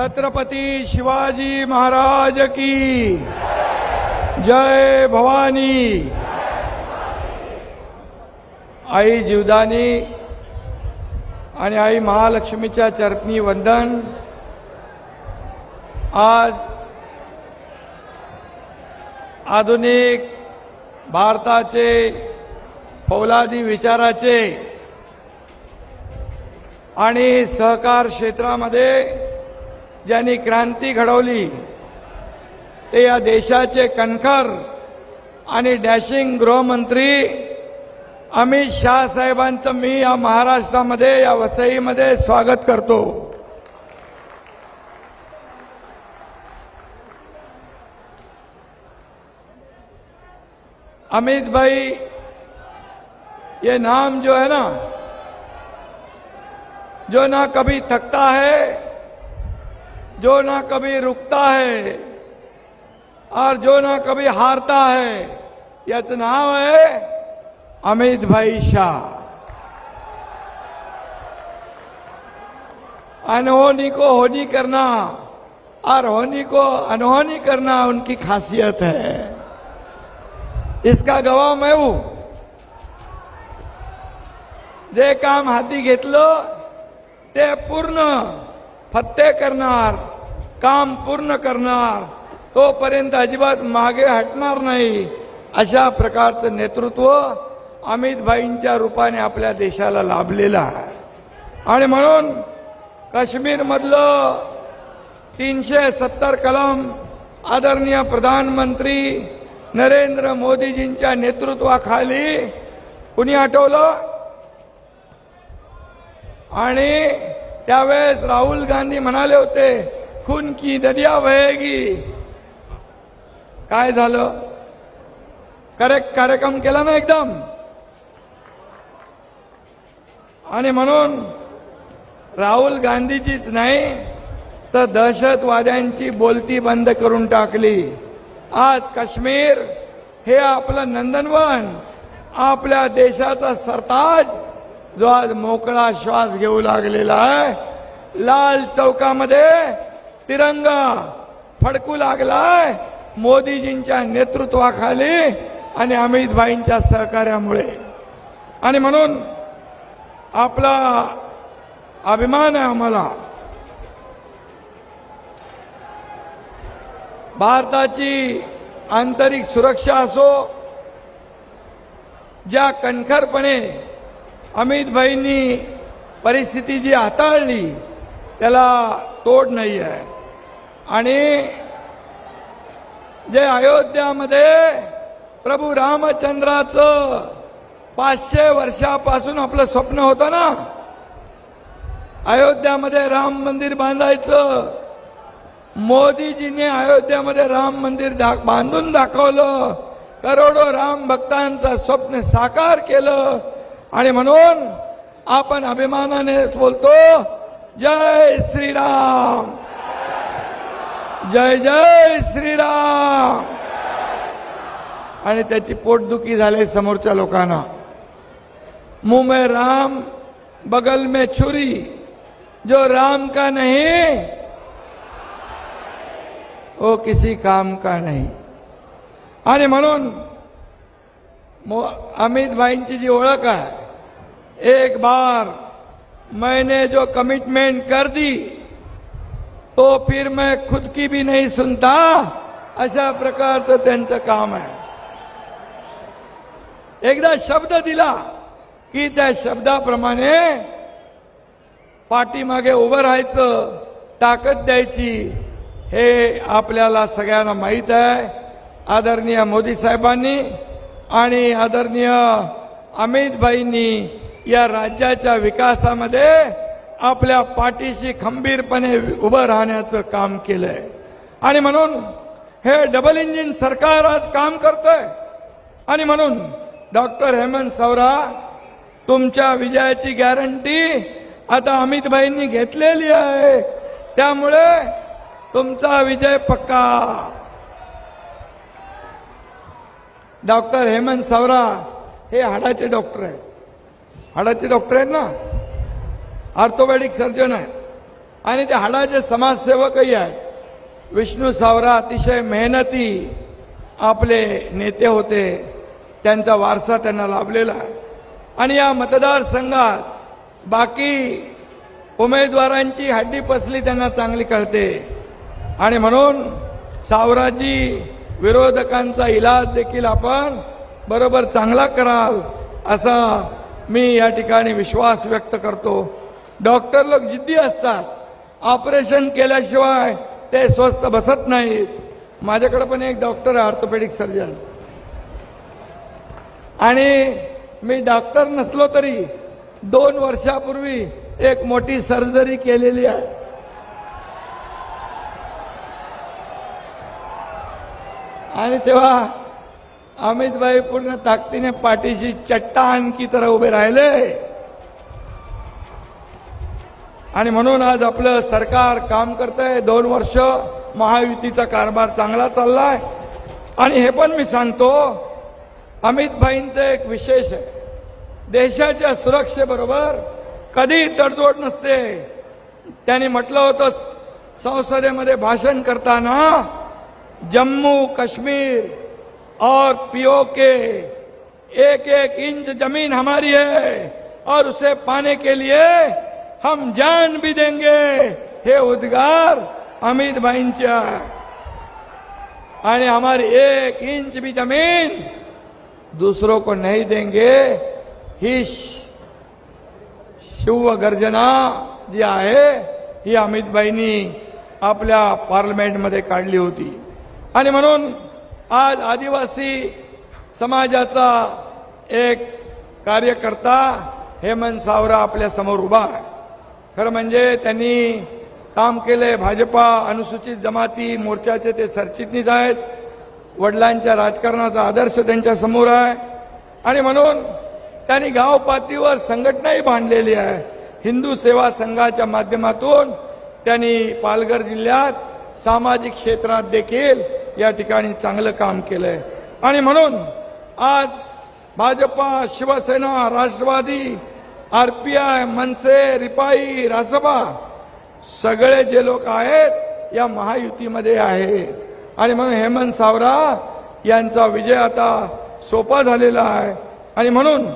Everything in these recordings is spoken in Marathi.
छत्रपती शिवाजी महाराज की जय भवानी। आई जीवदानी आणि आई महालक्ष्मीच्या चरणी वंदन. आज आधुनिक भारताचे फौलादी विचाराचे आणि सहकार क्षेत्रामध्ये ज्यांनी क्रांती घडवली ते या देशाचे कणखर आणि डॅशिंग गृहमंत्री अमित शाह साहेबांचं मी या महाराष्ट्रामध्ये या वसईमध्ये स्वागत करतो. अमित भाई ये नाम जो है ना जो ना कभी थकता है जो ना कभी रुकता है और जो ना कभी हारता है यह नाव है अमित भाई शाह। अनहोनी को होनी करना और होनी को अनहोनी करना उनकी खासियत है। इसका गवाह मैं हूँ। जे काम हाती घेतलं, ते पूर्ण फत्ते करणार काम पूर्ण करणार तोपर्यंत अजिबात मागे हटणार नाही. अशा प्रकारचं नेतृत्व अमित भाईंच्या रूपाने आपल्या देशाला लाभलेलं आहे. आणि म्हणून काश्मीरमधलं तीनशे सत्तर कलम आदरणीय प्रधानमंत्री नरेंद्र मोदीजींच्या नेतृत्वाखाली कुणी हटवलं आणि त्यावेळेस राहुल गांधी म्हणाले होते खून की दरिया वहेगी काय झालं? करेक्ट कार्यक्रम केला ना एकदम? आणि म्हणून राहुल गांधीचीच नाही तर दहशतवाद्यांची बोलती बंद करून टाकली. आज काश्मीर हे आपलं नंदनवन आपल्या देशाचा सरताज जो आज मोकळा श्वास घेऊ लागलेला आहे. लाल चौकामध्ये तिरंगा फडकू लागलाय मोदीजींच्या नेतृत्वाखाली आणि अमित भाईंच्या सहकार्यामुळे. आणि म्हणून आपला अभिमान आहे आम्हाला. भारताची आंतरिक सुरक्षा असो ज्या कणखरपणे अमित भाईंनी परिस्थिती जी हाताळली त्याला तोड नाही आहे आणि जे अयोध्यामध्ये प्रभू रामचंद्राचं पाचशे वर्षापासून आपलं स्वप्न होतं ना? अयोध्यामध्ये राम मंदिर बांधायचं. मोदीजीने अयोध्यामध्ये राम मंदिर दा बांधून दाखवलं. करोडो राम भक्तांचं स्वप्न साकार केलं. आणि म्हणून आपण अभिमानाने बोलतो जय श्रीराम. जय जय श्रीराम. आणि त्याची पोटदुखी झाली समोरच्या लोकांना. मुंह में राम बगल में छुरी. जो राम का नहीं वो किसी काम का नाही. आणि म्हणून मो- अमित भाईंची जी ओळख आहे एक बार मैंने जो कमिटमेंट कर दी तो फिर मैं खुद की भी नहीं सुनता। अशा प्रकारचं त्यांचं काम आहे। एकदा शब्द दिला की त्या शब्दाप्रमाणे पाठीमागे उभं राहायचं ताकद द्यायची हे आपल्याला सगळ्यांना माहीत आहे. आदरणीय मोदी साहेबांनी आणि आदरणीय अमित भाईंनी या राज्याच्या विकासामध्ये आपल्या पाठीशी खंबीरपणे उभं राहण्याचं काम केलंय. आणि म्हणून हे डबल इंजिन सरकार आज काम करतंय. आणि म्हणून डॉक्टर हेमंत सवरा तुमच्या विजयाची गॅरंटी आता अमित भाईंनी घेतलेली आहे. त्यामुळे तुमचा विजय पक्का. डॉक्टर हेमंत सवरा हे हाडाचे डॉक्टर आहेत. हाडाचे डॉक्टर आहेत ना? ऑर्थोपॅडिक सर्जन आहेत आणि ते हाडाचे समाजसेवकही आहेत. विष्णू सावरा अतिशय मेहनती आपले नेते होते. त्यांचा वारसा त्यांना लाभलेला आहे. आणि या मतदारसंघात बाकी उमेदवारांची हड्डी पसली त्यांना चांगली कळते. आणि म्हणून सावराजी विरोधकांचा इलाज देखील आपण बरोबर चांगला कराल असा मी या ठिकाणी विश्वास व्यक्त करतो. डॉक्टर लोक जिद्दी असतात. ऑपरेशन केल्याशिवाय ते स्वस्त बसत नाहीत. माझ्याकडे पण एक डॉक्टर आहे ऑर्थोपेडिक सर्जन. आणि मी डॉक्टर नसलो तरी दोन वर्षापूर्वी एक मोठी सर्जरी केलेली आहे. आणि तेव्हा अमितभाई पूर्ण ताकदीने पाठीशी चट्टान आणखी तर उभे राहिले. आणि म्हणून आज आपलं सरकार काम करतंय. दोन वर्ष महायुतीचा कारभार चांगला चाललाय. आणि हे पण मी सांगतो अमितभाईंचं एक विशेष आहे. देशाच्या सुरक्षेबरोबर कधी तडजोड नसते. त्यांनी म्हटलं होतं संसदेमध्ये भाषण करताना जम्मू कश्मीर और पीओके एक एक इंच जमीन हमारी है और उसे पाने के लिए हम जान भी देंगे। हे उद्गार अमित भाईंच्या। आणि हमारी एक इंच भी जमीन दूसरों को नहीं देंगे। ही शिव गर्जना जी आहे ही अमितबाईंनी आपल्या पार्लमेंटमध्ये काढली होती. आणि म्हणून आज आदिवासी समाजाचा एक कार्यकर्ता हेमंत सावरा आपल्यासमोर उभा आहे. खरं म्हणजे त्यांनी काम केले भाजपा अनुसूचित जमाती मोर्चाचे ते सरचिटणीस आहेत. वडिलांच्या राजकारणाचा आदर्श त्यांच्यासमोर आहे. आणि म्हणून त्यांनी गाव पातळीवर संघटनाही बांधलेली आहे. हिंदू सेवा संघाच्या माध्यमातून त्यांनी पालघर जिल्ह्यात सामाजिक क्षेत्रात देखील या ठिकाणी चांगलं काम केलंय. आणि म्हणून आज भाजपा शिवसेना राष्ट्रवादी आरपीआय मनसे रिपाई रासपा सगळे जे लोक आहेत या महायुतीमध्ये आहेत. आणि म्हणून हेमंत सावरा यांचा विजय आता सोपा झालेला आहे. आणि म्हणून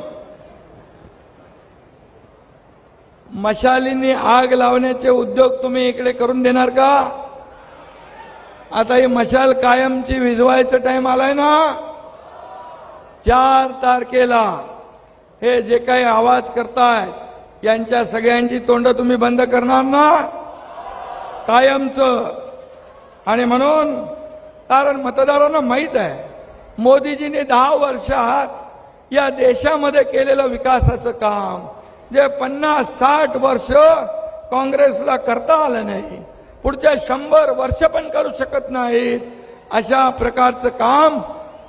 मशालींनी आग लावण्याचे उद्योग तुम्ही इकडे करून देणार का? आता ही मशाल कायमची विझवायचा टाइम आलाय ना? चार तारखेला. हे जे काही आवाज करतायत यांच्या सगळ्यांची तोंड तुम्ही बंद करणार ना? कायमच. आणि म्हणून कारण मतदारांना माहीत आहे मोदीजीने दहा वर्षात या देशामध्ये केलेलं विकासाचं काम जे पन्नास साठ वर्ष काँग्रेसला करता आलं नाही पुढच्या शंभर वर्ष पण करू शकत नाहीत अशा प्रकारचं काम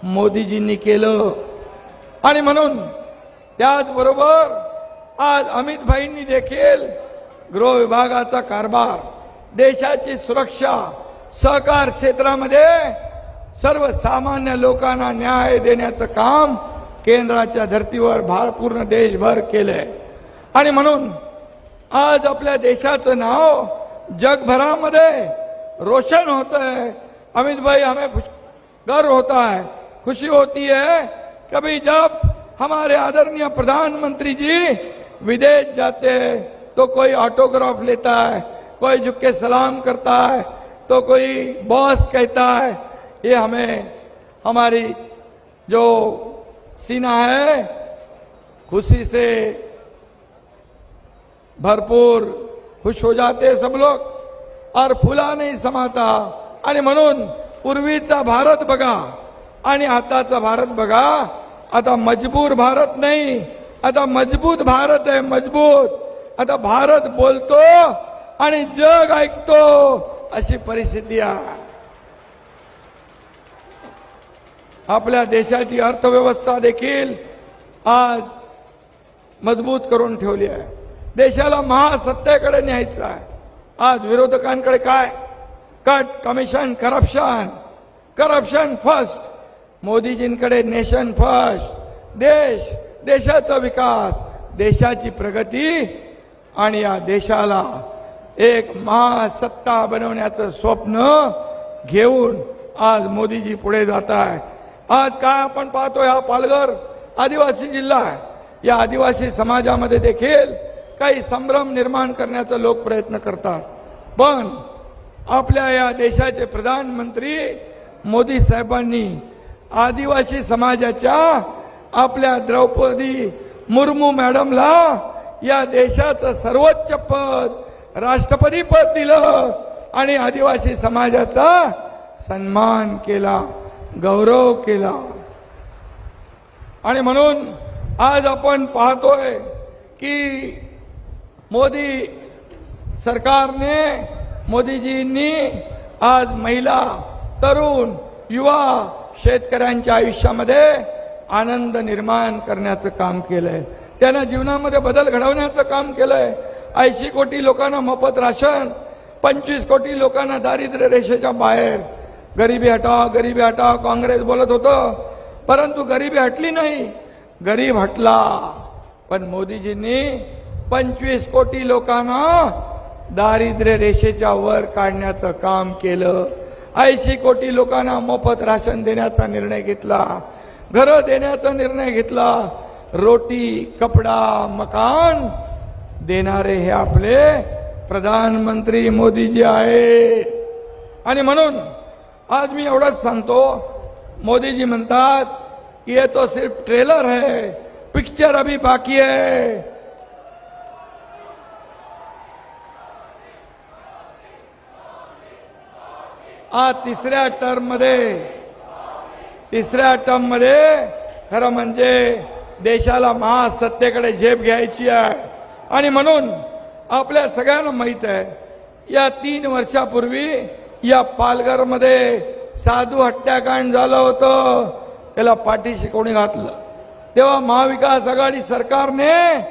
मोदीजींनी केलं. आणि म्हणून त्याचबरोबर आज अमित भाईंनी देखील गृह विभागाचा कारभार देशाची सुरक्षा सहकार क्षेत्रामध्ये सर्वसामान्य लोकांना न्याय देण्याचं काम केंद्राच्या धर्तीवर भार पूर्ण देशभर केलंय. आणि म्हणून आज आपल्या देशाचं नाव जगभरामध्ये रोशन होत आहे अमित भाई हमें गर्व होता है खुशी होती है कभी जब हमारे आदरणीय प्रधानमंत्री जी विदेश जाते हैं तो कोई ऑटोग्राफ लेता है कोई झुक के सलाम करता है तो कोई बॉस कहता है ये हमें हमारी जो सीना है खुशी से भरपूर खुश हो जाते सब लोग और फुला नाही समाता आणि म्हणून पूर्वीचा भारत बघा आणि आताचा भारत बघा आता मजबूर भारत नाही. आता मजबूत भारत आहे मजबूत. आता भारत बोलतो आणि जग ऐकतो अशी परिस्थिती आहे. आपल्या देशाची अर्थव्यवस्था देखील आज मजबूत करून ठेवली आहे. देशाला महासत्तेकडे न्यायचं आहे. आज विरोधकांकडे काय? Cut commission corruption corruption first मोदीजींकडे nation first देश देशाचा विकास देशाची प्रगती आणि या देशाला एक महासत्ता बनवण्याचं स्वप्न घेऊन आज मोदीजी पुढे जात आहे आज काय आपण पाहतोय हा पालघर आदिवासी जिल्हा आहे. या आदिवासी समाजामध्ये देखील काही संभ्रम निर्माण करण्याचा लोक प्रयत्न करतात. पण आपल्या या देशाचे प्रधानमंत्री मोदी साहेबांनी आदिवासी समाजाच्या आपल्या द्रौपदी मुर्मू मॅडमला या देशाचं सर्वोच्च पद राष्ट्रपती पद दिलं आणि आदिवासी समाजाचा सन्मान केला गौरव केला. आणि म्हणून आज आपण पाहतोय की मोदी सरकारने मोदीजींनी आज महिला तरुण युवा शेतकऱ्यांच्या आयुष्यामध्ये आनंद निर्माण करण्याचं काम केलंय. त्यांना जीवनामध्ये बदल घडवण्याचं काम केलंय. ऐंशी कोटी लोकांना मोफत राशन पंचवीस कोटी लोकांना दारिद्र्य रेषेच्या बाहेर. गरिबी हटाव गरिबी हटाव काँग्रेस बोलत होतं. परंतु गरिबी हटली नाही. गरीब हटला. पण मोदीजींनी पंचवीस कोटी लोकांना दारिद्र्य रेषेच्या वर काढण्याचं काम केलं. ऐंशी कोटी लोकांना मोफत राशन देण्याचा निर्णय घेतला. घरं देण्याचा निर्णय घेतला. रोटी कपडा मकान देणारे हे आपले प्रधानमंत्री मोदीजी आहे आणि म्हणून आज मी एवढंच सांगतो. मोदीजी म्हणतात की ये तो सिर्फ ट्रेलर है पिक्चर अभी बाकी है आज तिसऱ्या टर्ममध्ये. तिसऱ्या टर्ममध्ये खरं म्हणजे देशाला महासत्तेकडे झेप घ्यायची आहे. आणि म्हणून आपल्या सगळ्यांना माहीत आहे या तीन वर्षापूर्वी या पालघरमध्ये साधू हत्याकांड झालं होतं. त्याला पाठीशी कोणी घातलं? तेव्हा महाविकास आघाडी सरकारने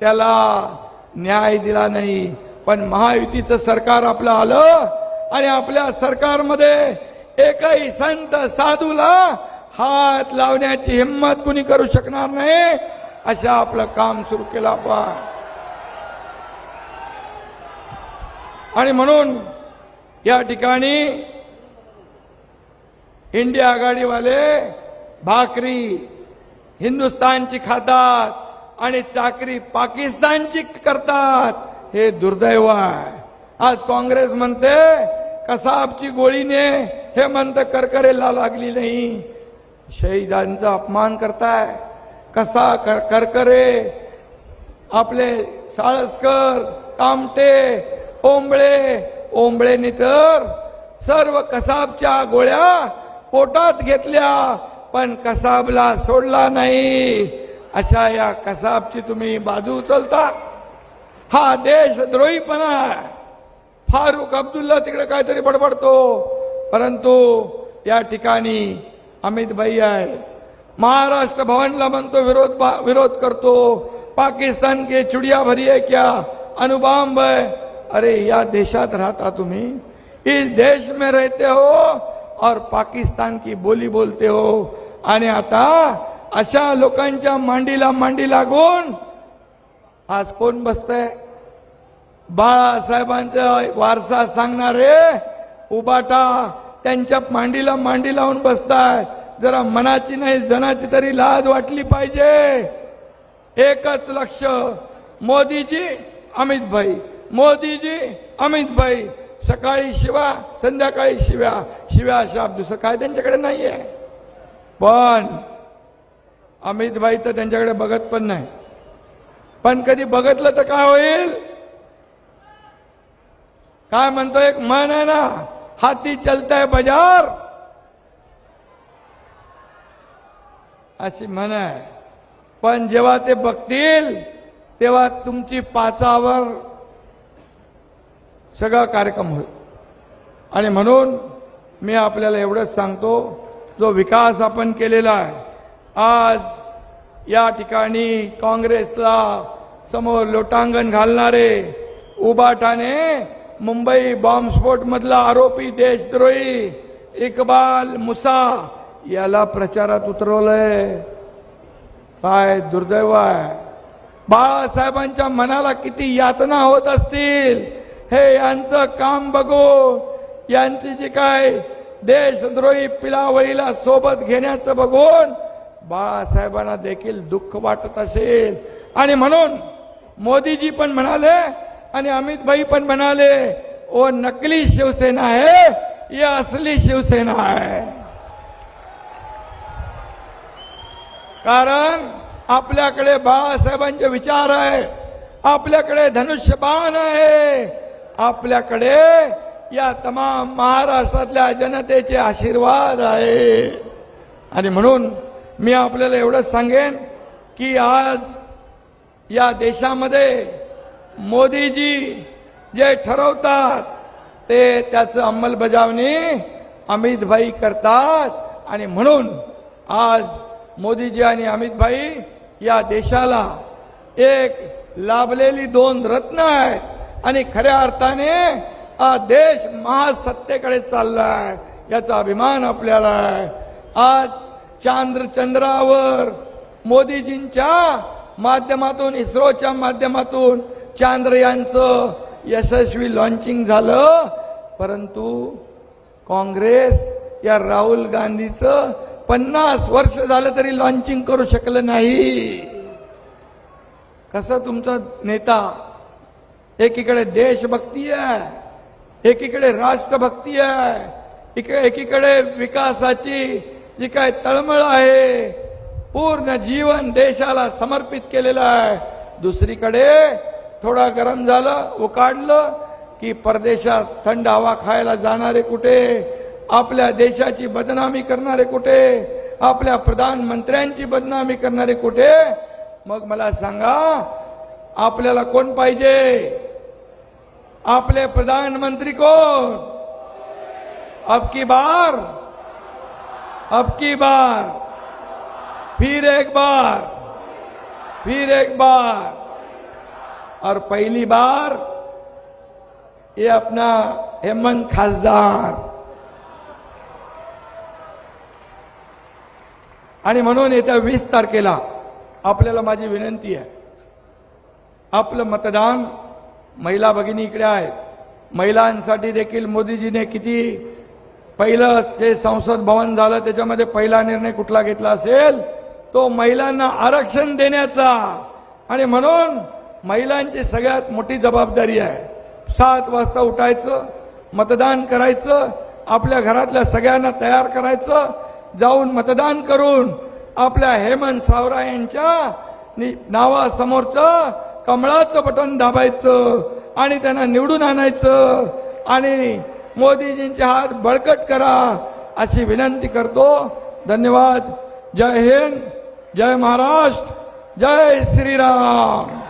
त्याला न्याय दिला नाही. पण महायुतीचं सरकार आपलं आलं आणि आपल्या सरकारमध्ये एकही संत साधूला हात लावण्याची हिंमत कुणी करू शकणार नाही? अशा आपलं काम सुरू केलं आपण. आणि म्हणून या ठिकाणी इंडिया आघाडीवाले भाकरी हिंदुस्थानची खातात आणि चाकरी पाकिस्तानची करतात हे दुर्दैव आहे. आज काँग्रेस म्हणते कसाबची गोळीने हे म्हणतं करकरेला लागली नाही? शहीदांचा अपमान करताय. कसा कर करकरे आपले साळसकर कामटे ओंबळे ओंबळेने तर सर्व कसाबच्या गोळ्या पोटात घेतल्या पण कसाबला सोडला नाही. अशा या कसाबची तुम्ही बाजू उचलता. हा देशद्रोहीपणा आहे. फारुख अब्दुल्ला तिकडे काहीतरी बडबडतो. परंतु या ठिकाणी अमित भाई आहे महाराष्ट्र भवनला म्हणतो विरोध विरोध करतो. पाकिस्तान के चुडिया भरी है क्या? अनुबाम है. अरे या देशात राहता तुम्ही. इस देश में रहते हो और पाकिस्तान की बोली बोलते हो. आणि आता अशा लोकांच्या मांडीला मांडी लागून आज कोण बसतंय? बाळासाहेबांचा वारसा सांगणारे उबाटा त्यांच्या मांडीला मांडी लावून बसताय जरा मनाची नाही जनाची तरी लाज वाटली पाहिजे. एकच लक्ष मोदीजी अमित भाई. मोदीजी अमित भाई. सकाळी शिवा संध्याकाळी शिव्या. शिव्या शाप दुसरं काय त्यांच्याकडे नाहीये. पण अमित भाई तर त्यांच्याकडे बघत पण नाही. पण कधी बघितलं तर काय होईल? काय म्हणतो एक मन आहे ना हाती चलताय बाजार. अशी म्हण आहे. पण जेव्हा ते बघतील तेव्हा तुमची पाचावर सगळा कार्यक्रम होईल. आणि म्हणून मी आपल्याला एवढंच सांगतो जो विकास आपण केलेला आहे आज या ठिकाणी काँग्रेसला समोर लोटांगण घालणारे उबाटाने मुंबई बॉम्बस्फोटमधला आरोपी देशद्रोही इकबाल मुसा याला प्रचारात उतरवलंय. काय दुर्दैव आहे. बाळासाहेबांच्या मनाला किती यातना होत असतील हे यांचं काम बघू. यांची जी काय देशद्रोही पिलावळीला सोबत घेण्याचं बघून बाळासाहेबांना देखील दुःख वाटत असेल. आणि म्हणून मोदीजी पण म्हणाले आणि अमित भाई पण म्हणाले ओ नकली शिवसेना आहे या असली शिवसेना आहे. कारण आपल्याकडे बाळासाहेबांचे विचार आहे आपल्याकडे धनुष्यबाण आहे आपल्याकडे या तमाम महाराष्ट्रातल्या जनतेचे आशीर्वाद आहे. आणि म्हणून मी आपल्याला एवढंच सांगेन की आज या देशामध्ये मोदीजी जे ठरवतात ते त्याचं अंमलबजावणी अमित भाई करतात. आणि म्हणून आज मोदीजी आणि अमित भाई या देशाला एक लाभलेली दोन रत्न आहेत. आणि खऱ्या अर्थाने हा देश महासत्तेकडे आहे याचा अभिमान आपल्याला आहे. आज चांद्र चंद्रावर मोदीजींच्या माध्यमातून इस्रोच्या माध्यमातून चांद्रयानचं यशस्वी लॉन्चिंग झालं. परंतु काँग्रेस या राहुल गांधीचं पन्नास वर्ष झालं तरी लॉन्चिंग करू शकलं नाही. कसं तुमचा नेता एकीकडे देशभक्ती आहे एकीकडे राष्ट्रभक्ती आहे इक- एकीकडे विकासाची जी काय तळमळ आहे पूर्ण जीवन देशाला समर्पित केलेलं आहे. दुसरीकडे थोडा गरम झालं उकाडलं की परदेशात थंड हवा खायला जाणारे कुठे? आपल्या देशाची बदनामी करणारे कुठे? आपल्या प्रधानमंत्र्यांची बदनामी करणारे कुठे? मग मला सांगा आपल्याला कोण पाहिजे? आपले प्रधानमंत्री कोण? अब की बार? अब की बार? फिर एक बार? फिर एक बार? और पहली बार ये अपना हेमंत खासदार। आणि म्हणून येत्या वीस तारखेला आपल्याला माझी विनंती आहे आपलं मतदान महिला भगिनी इकडे आहेत. महिलांसाठी देखील मोदीजीने किती पहिलं जे संसद भवन झालं त्याच्यामध्ये पहिला निर्णय कुठला घेतला असेल तो महिलांना आरक्षण देण्याचा. आणि म्हणून महिलांची सगळ्यात मोठी जबाबदारी आहे. सात वाजता उठायचं मतदान करायचं आपल्या घरातल्या सगळ्यांना तयार करायचं जाऊन मतदान करून आपल्या हेमंत सावरा यांच्या नि- नावासमोरचं कमळाचं बटन दाबायचं आणि त्यांना निवडून आणायचं आणि मोदीजींचे हात बळकट करा अशी विनंती करतो. धन्यवाद. जय हिंद. जय महाराष्ट्र. जय श्रीराम.